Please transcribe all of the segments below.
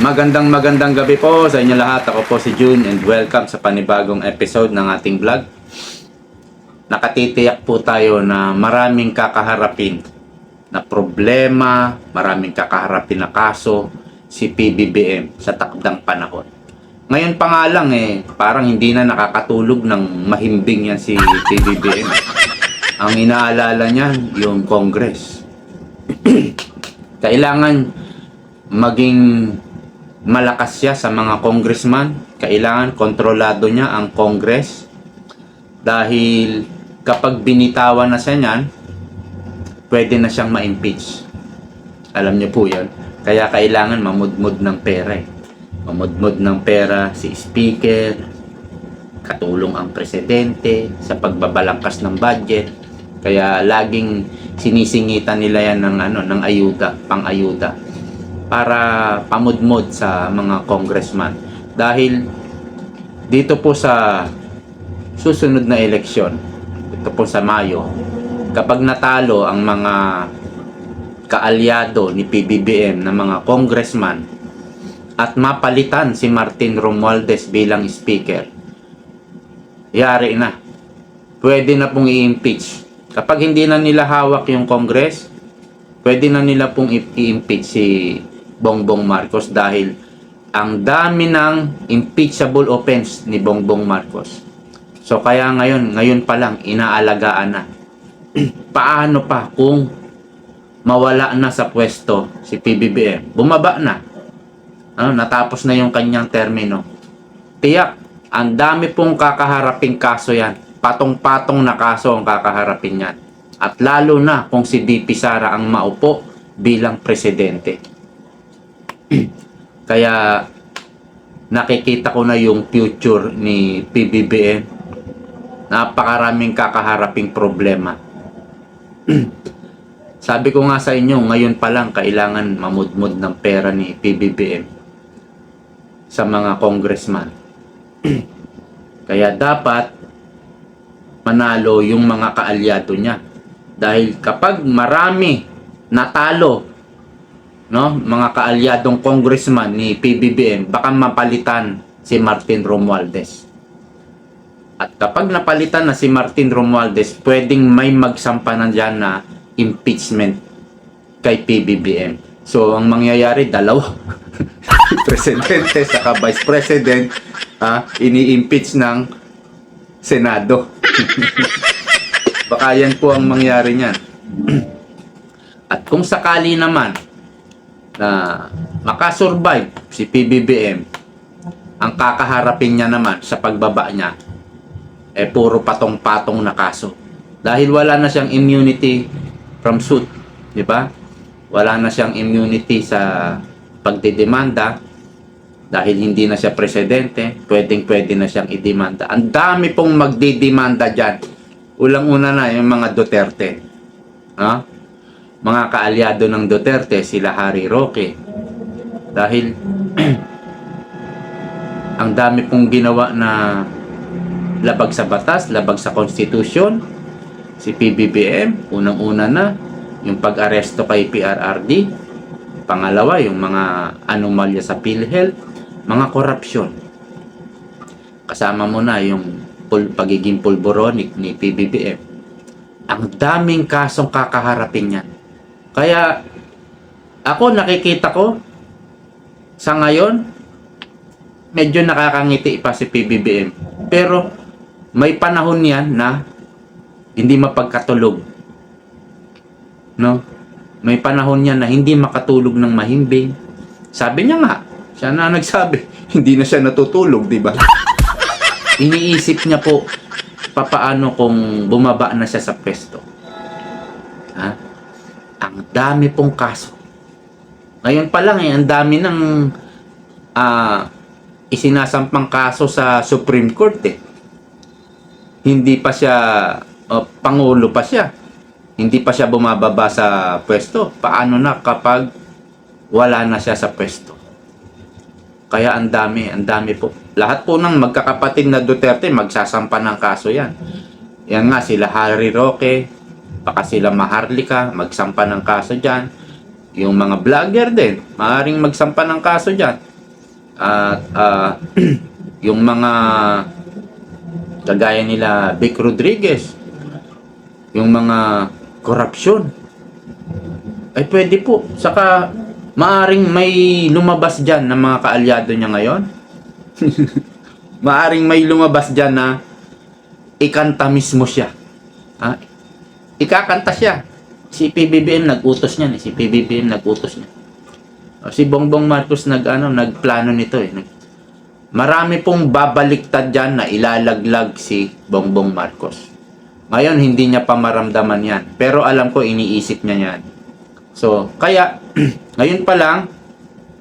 Magandang magandang gabi po sa inyo lahat. Ako po si June and welcome sa panibagong episode ng ating vlog. Nakatitiyak po tayo na maraming kakaharapin na problema, maraming kakaharapin na kaso si PBBM sa takdang panahon. Ngayon pa nga lang eh, parang hindi na nakakatulog ng mahimbing yan si PBBM. Ang inaalala niya, yung Congress. Kailangan maging malakas siya sa mga congressman. Kailangan kontrolado niya ang Congress. Dahil kapag binitawan na siya niyan, pwede na siyang ma-impeach. Alam niyo po yun. Kaya kailangan mamudmud ng pera eh. Mamudmud ng pera si speaker, katulong ang presidente sa pagbabalangkas ng budget. Kaya laging sinisingitan nila yan ng ano ng ayuda, pang-ayuda para pamudmod sa mga congressman. Dahil dito po sa susunod na eleksyon, ito po sa Mayo, kapag natalo ang mga kaalyado ni PBBM na mga congressman at mapalitan si Martin Romualdez bilang speaker, yari na. Pwede na pong i-impeach. Kapag hindi na nila hawak yung Congress, pwede na nila pong i-impeach si Bongbong Marcos dahil ang dami ng impeachable offense ni Bongbong Marcos. So kaya ngayon, ngayon pa lang, inaalagaan na. Paano pa kung mawala na sa pwesto si PBBM? Bumaba na. Ano, natapos na yung kanyang termino. Tiyak, ang dami pong kakaharaping kaso yan. Patong-patong na kaso ang kakaharapin yan. At lalo na kung si DP Sara ang maupo bilang presidente. Kaya nakikita ko na yung future ni PBBM. Napakaraming kakaharaping problema. Sabi ko nga sa inyo, ngayon pa lang kailangan mamudmud ng pera ni PBBM sa mga congressman. Kaya dapat manalo yung mga kaalyado niya. Dahil kapag marami natalo no, mga kaalyadong congressman ni PBBM, baka mapalitan si Martin Romualdez. At kapag napalitan na si Martin Romualdez, pwedeng may magsampa na dyan na impeachment kay PBBM. So, ang mangyayari, dalawa. Presidente saka Vice President ah, ini-impeach ng Senado. Baka yan po ang mangyari niyan. At kung sakali naman na makasurvive si PBBM, ang kakaharapin niya naman sa pagbaba niya, eh puro patong-patong na kaso. Dahil wala na siyang immunity from suit, di ba? Wala na siyang immunity sa pagdidemanda dahil hindi na siya presidente, pwedeng-pwede na siyang idemanda. Ang dami pong magdidemanda dyan. Ulang-una na yung mga Duterte. Ha? Mga kaalyado ng Duterte, sila Harry Roque. Dahil ang dami pong ginawa na labag sa batas, labag sa konstitusyon. Si PBBM, unang-una na, yung pag-aresto kay PRRD. Pangalawa, yung mga anomalya sa PhilHealth, mga korupsyon. Kasama mo na yung pul- pagiging pulboronic ni PBBM. Ang daming kasong kakaharapin niyan. Kaya, ako nakikita ko, sa ngayon, medyo nakakangiti pa si PBBM. Pero, may panahon yan na hindi mapagkatulog. No? May panahon yan na hindi makatulog ng mahimbing. Sabi niya nga, siya na nagsabi, hindi na siya natutulog, di ba? Iniisip niya po, papaano kung bumaba na siya sa pwesto. Dami pong kaso. Ngayon pa lang eh, ang dami ng ah, isinasampang kaso sa Supreme Court eh. Hindi pa siya, oh, pangulo pa siya. Hindi pa siya bumababa sa pwesto. Paano na kapag wala na siya sa pwesto? Kaya ang dami, ang dami po. Lahat po ng magkakapatid na Duterte, magsasampa ng kaso yan. Yan nga, sila Harry Roque, baka sila Maharlika, magsampa ng kaso dyan. Yung mga vlogger din, maaaring magsampa ng kaso dyan. At ah, yung mga kagaya nila Vic Rodriguez, yung mga korupsyon, ay pwede po. Saka maaring may lumabas dyan ng mga kaalyado niya ngayon. maaring may lumabas dyan na ikanta mismo siya. Ha? Ikakanta siya. Si PBBM nag-utos niyan eh. Si PBBM nag-utos niya. O, Si Bongbong Marcos nag ano, nagplano nito eh. Marami pong babaliktad dyan na ilalaglag si Bongbong Marcos. Ngayon, hindi niya pa maramdaman yan. Pero alam ko, iniisip niya yan. So, kaya, ngayon pa lang,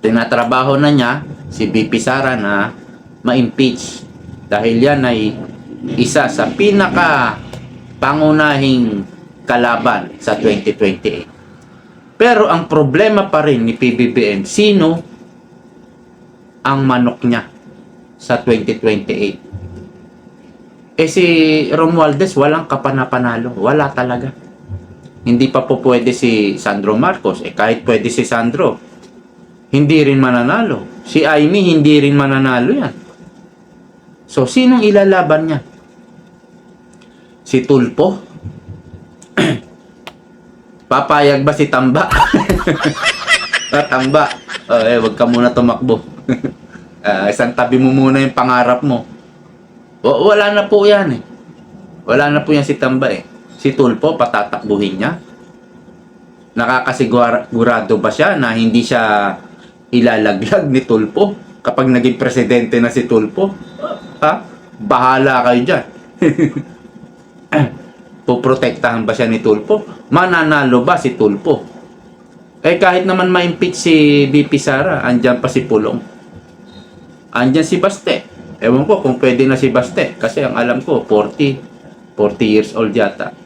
tinatrabaho na niya si BP Sara na ma-impeach. Dahil yan ay isa sa pinaka pangunahing kalaban sa 2028. Pero ang problema pa rin ni PBBM, sino ang manok niya sa 2028? Eh si Romualdez walang kapanapanalo. Wala talaga. Hindi pa po pwede si Sandro Marcos. Eh kahit pwede si Sandro, hindi rin mananalo. Si Amy hindi rin mananalo yan. So sinong ilalaban niya? Si Tulpo? Papayag ba si Tamba? Ah, Tamba. Oh, eh, wag ka muna tumakbo. Ah, isang tabi mo muna yung pangarap mo. W- wala na po yan eh. Wala na po yan si Tamba eh. Si Tulpo, patatakbuhin niya. Nakakasigurado ba siya na hindi siya ilalaglag ni Tulpo kapag naging presidente na si Tulpo? Ha? Bahala kayo dyan. Puprotektahan ba siya ni Tulpo? Mananalo ba si Tulpo? Eh kahit naman ma-impeach si BP Sara, andyan pa si Pulong. Andyan si Baste. Ewan ko kung pwede na si Baste. Kasi ang alam ko, 40, 40 years old yata.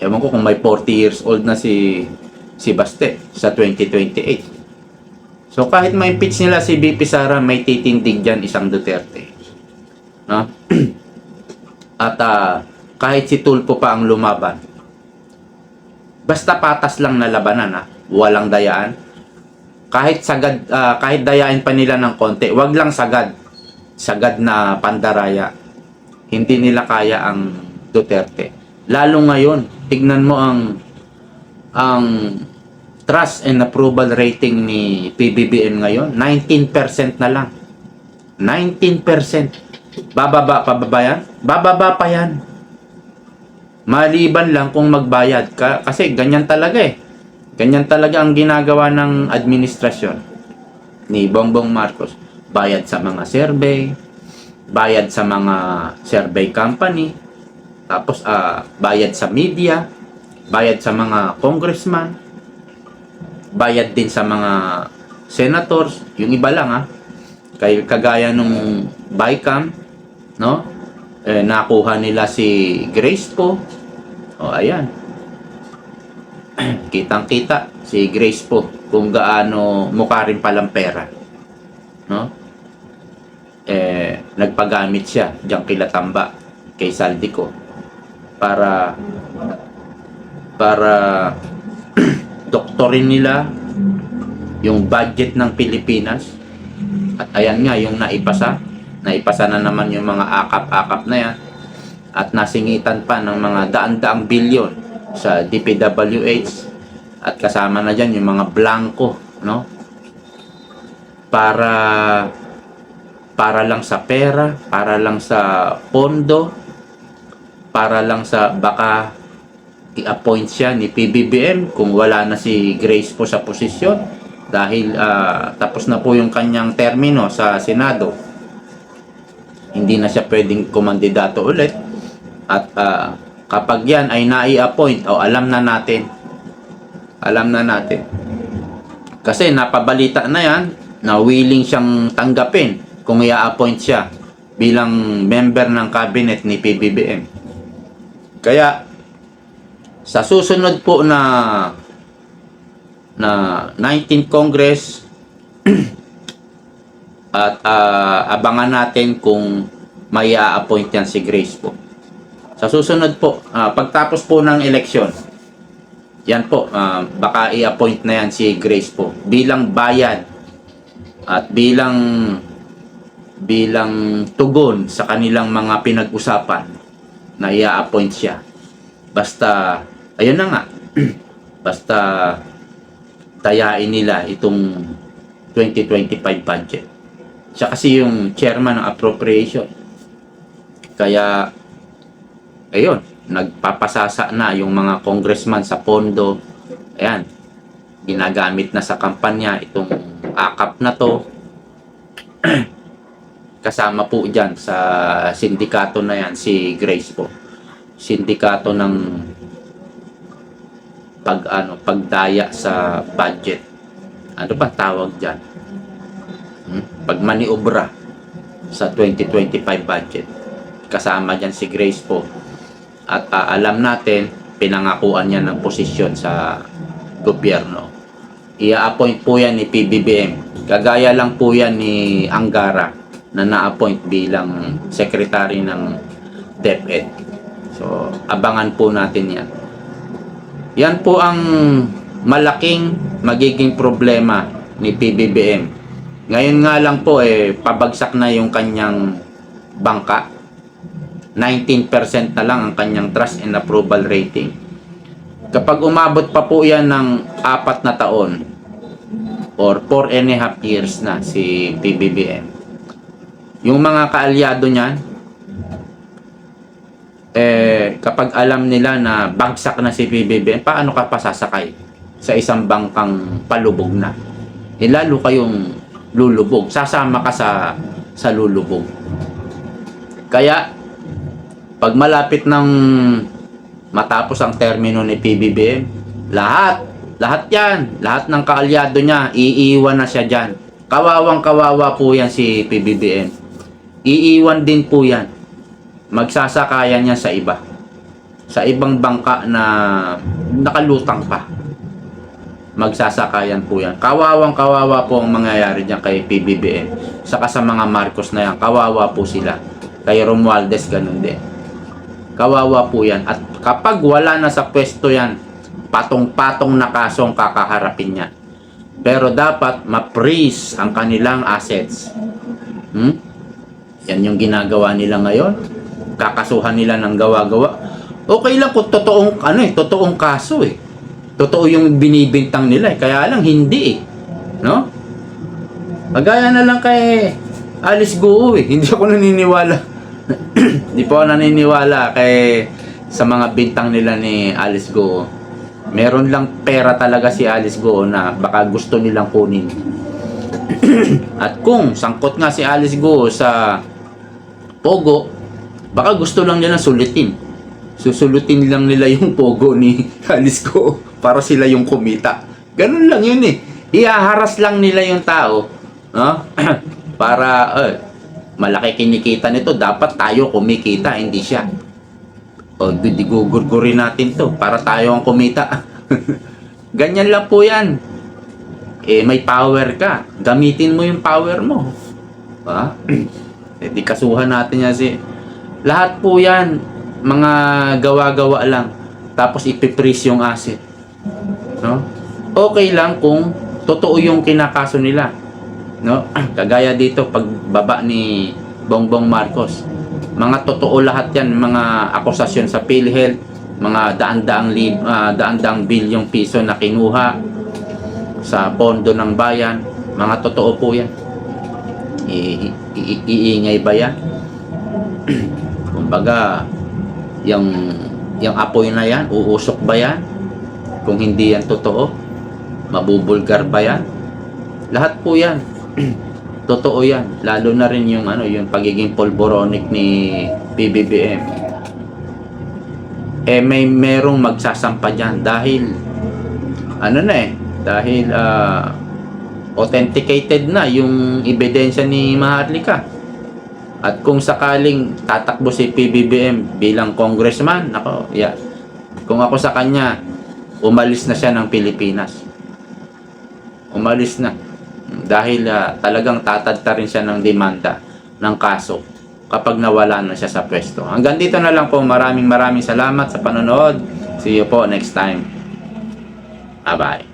Ewan ko kung may 40 years old na si si Baste sa 2028. So kahit ma-impeach nila si BP Sara, may titindig dyan isang Duterte. No? At ah, kahit si Tulpo pa ang lumaban, basta patas lang na labanan ha, walang dayaan. Kahit sagad ah, kahit dayain pa nila ng konti, wag lang sagad. Sagad na pandaraya. Hindi nila kaya ang Duterte. Lalo ngayon, tignan mo ang ang trust and approval rating ni PBBM ngayon, 19% na lang. 19%. Bababa pa ba yan? Bababa pa yan. Maliban lang kung magbayad ka kasi ganyan talaga eh. Ganyan talaga ang ginagawa ng administrasyon ni Bongbong Marcos. Bayad sa mga survey, bayad sa mga survey company, tapos ah, bayad sa media, bayad sa mga congressman, bayad din sa mga senators, yung iba lang ha. Kay kagaya nung Bicam, no? Eh, nakuha nila si Grace po. O ayan. Kitang-kita si Grace po kung gaano mukha rin palang pera. No? Eh, nagpagamit siya diyan kila Tamba kay Saldico para para doktorin nila yung budget ng Pilipinas at ayan nga yung naipasa naipasa na naman yung mga akap-akap na yan. At nasingitan pa ng mga daan-daang bilyon sa DPWH at kasama na dyan yung mga blanco no? Para para lang sa pera para lang sa pondo para lang sa baka i-appoint siya ni PBBM kung wala na si Grace po sa posisyon. Dahil ah, tapos na po yung kanyang termino sa Senado hindi na siya pwedeng kumandidato ulit. At ah, kapag yan ay nai-appoint o alam na natin. Alam na natin. Kasi napabalita na yan na willing siyang tanggapin kung i-appoint siya bilang member ng cabinet ni PBBM kaya sa susunod po na na 19th Congress at ah, abangan natin kung may a-appoint yan si Grace po. Sa susunod po, ah, pagtapos po ng eleksyon, yan po, ah, baka i-appoint na yan si Grace po bilang bayad At bilang bilang tugon sa kanilang mga pinag-usapan na i-appoint siya. Basta, ayun na nga, basta tayain nila itong 2025 budget. Siya kasi yung chairman ng appropriation. Kaya, ayun, nagpapasasa na yung mga congressman sa pondo. Ayan, ginagamit na sa kampanya itong akap na to. Kasama po dyan sa sindikato na yan, si Grace po. Sindikato ng pag ano pagdaya sa budget. Ano pa tawag diyan? Hmm? Pag maniobra sa 2025 budget. Kasama diyan si Grace po. At ah, alam natin pinangakuan niya ng posisyon sa gobyerno. Ia-appoint po yan ni PBBM. Kagaya lang po yan ni Angara na na-appoint bilang secretary ng DepEd. So, abangan po natin yan. Yan po ang malaking magiging problema ni PBBM. Ngayon nga lang po eh pabagsak na yung kanyang bangka. 19% na lang ang kanyang trust and approval rating. Kapag umabot pa po yan ng apat na taon or 4 and a half years na si PBBM, yung mga kaalyado niyan, eh, kapag alam nila na bagsak na si PBBM, paano ka pasasakay sa isang bangkang palubog na? Eh, lalo kayong lulubog. Sasama ka sa, sa lulubog. Kaya, pag malapit ng matapos ang termino ni PBBM, lahat, lahat yan, lahat ng kaalyado niya, iiwan na siya dyan. Kawawang kawawa po yan si PBBM. Iiwan din po yan magsasakayan niya sa iba. Sa ibang bangka na nakalutang pa. Magsasakayan po yan. Kawawang kawawa po ang mangyayari diyan kay PBBM. Saka sa mga Marcos na yan, kawawa po sila. Kay Romualdez ganun din. Kawawa po yan. At kapag wala na sa pwesto yan, patong-patong na kasong kakaharapin niya. Pero dapat ma-freeze ang kanilang assets. Hmm? Yan yung ginagawa nila ngayon kakasuhan nila ng gawa-gawa. Okay lang kung totoong ano eh, totoong kaso eh. Totoo yung binibintang nila eh. Kaya lang hindi eh. No? Magaya na lang kay Alice Guo eh. Hindi ako naniniwala. Hindi po ako naniniwala kay sa mga bintang nila ni Alice Guo. Meron lang pera talaga si Alice Guo na baka gusto nilang kunin. At kung sangkot nga si Alice Guo sa Pogo, Baka gusto lang nila sulitin. Susulutin lang nila yung pogo ni Alice ko para sila yung kumita. Ganun lang yun eh. Ihaharas lang nila yung tao. No? para eh, malaki kinikita nito. Dapat tayo kumikita, hindi siya. O, digugurgurin natin to para tayo ang kumita. Ganyan lang po yan. Eh, may power ka. Gamitin mo yung power mo. Ha? eh, di kasuhan natin yan si lahat po yan, mga gawa-gawa lang. Tapos ipiprease yung asset. No? Okay lang kung totoo yung kinakaso nila. No? Kagaya dito, pagbaba ni Bongbong Marcos. Mga totoo lahat yan, mga akusasyon sa PhilHealth, mga daan-daang uh, daan-daang bilyong piso na kinuha sa pondo ng bayan. Mga totoo po yan. I- i- iingay ba yan? Kumbaga, yung, yung apoy na yan, uusok ba yan? Kung hindi yan totoo, mabubulgar ba yan? Lahat po yan. totoo yan. Lalo na rin yung, ano, yung pagiging polboronic ni PBBM. Eh, may merong magsasampa dyan dahil, ano na eh, dahil, uh, authenticated na yung ebidensya ni Maharlika. At kung sakaling tatakbo si PBBM bilang congressman, nako, yeah. Kung ako sa kanya, umalis na siya ng Pilipinas. Umalis na. Dahil uh, talagang tatadta rin siya ng demanda ng kaso kapag nawala na siya sa pwesto. Hanggang dito na lang po. Maraming maraming salamat sa panonood. See you po next time. Bye-bye.